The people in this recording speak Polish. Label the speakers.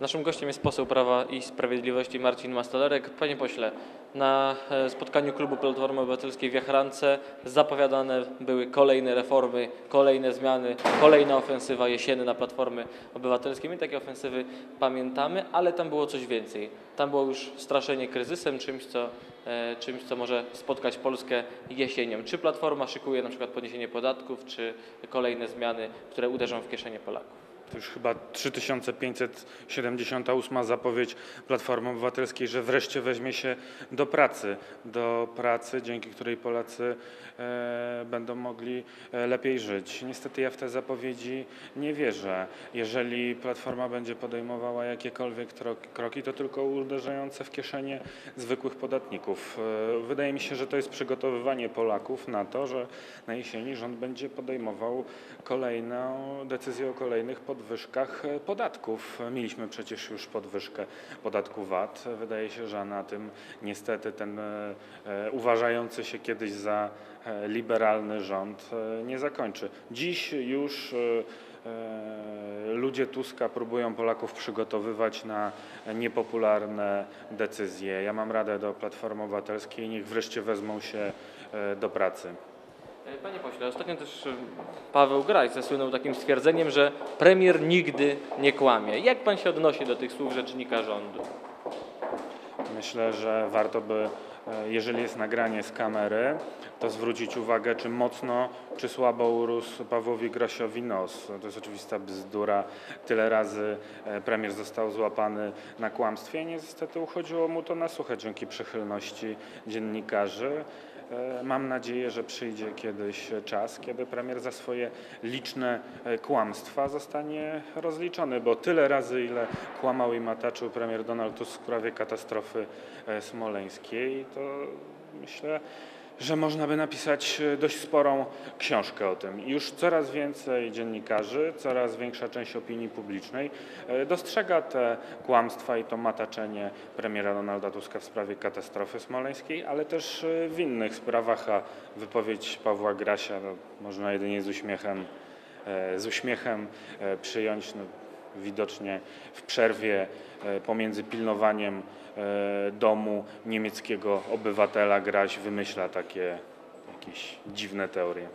Speaker 1: Naszym gościem jest poseł Prawa i Sprawiedliwości Marcin Mastalerek. Panie pośle, na e, spotkaniu klubu Platformy Obywatelskiej w Jachrance zapowiadane były kolejne reformy, kolejne zmiany, kolejna ofensywa jesienna Platformy Obywatelskiej. My takie ofensywy pamiętamy, ale tam było coś więcej. Tam było już straszenie kryzysem, czymś co, e, czymś, co może spotkać Polskę jesienią. Czy Platforma szykuje na przykład podniesienie podatków, czy kolejne zmiany, które uderzą w kieszenie Polaków?
Speaker 2: To już chyba 3578 zapowiedź Platformy Obywatelskiej, że wreszcie weźmie się do pracy. Do pracy, dzięki której Polacy e, będą mogli e, lepiej żyć. Niestety ja w te zapowiedzi nie wierzę. Jeżeli Platforma będzie podejmowała jakiekolwiek kroki, to tylko uderzające w kieszenie zwykłych podatników. E, Wydaje mi się, że to jest przygotowywanie Polaków na to, że na jesieni rząd będzie podejmował kolejną decyzję o kolejnych podwyżkach e, podatków. Mieliśmy przecież już podwyżkę podatku VAT. Wydaje się, że na tym niestety ten e, e, uważający się kiedyś za e, liberalny rząd nie zakończy. Dziś już ludzie Tuska próbują Polaków przygotowywać na niepopularne decyzje. Ja mam radę do Platformy Obywatelskiej, niech wreszcie wezmą się do pracy.
Speaker 1: E, Panie pośle, ostatnio też e, Paweł Graj zasłynął takim stwierdzeniem, że premier nigdy nie kłamie. Jak pan się odnosi do tych słów rzecznika rządu?
Speaker 2: Myślę, że warto by, e, jeżeli jest nagranie z kamery, to zwrócić uwagę, czy mocno, czy słabo urósł Pawłowi Grasiowi nos. To jest oczywista bzdura. Tyle razy premier został złapany na kłamstwie. Niestety uchodziło mu to na suche dzięki przychylności dziennikarzy. E, Mam nadzieję, że przyjdzie kiedyś czas, kiedy premier za swoje liczne e, kłamstwa zostanie rozliczony, bo tyle razy, ile kłamał i mataczył premier Donald Tusk w sprawie katastrofy e, smoleńskiej, to myślę, że można by napisać e, dość sporą książkę o tym. Już coraz więcej dziennikarzy, coraz większa część opinii publicznej e, dostrzega te kłamstwa i to mataczenie premiera Donalda Tuska w sprawie katastrofy smoleńskiej, ale też e, w innych sprawach, a wypowiedź Pawła Grasia no, można jedynie z uśmiechem, z uśmiechem przyjąć. No, widocznie w przerwie e, pomiędzy pilnowaniem e, domu niemieckiego obywatela Graś wymyśla takie jakieś dziwne teorie.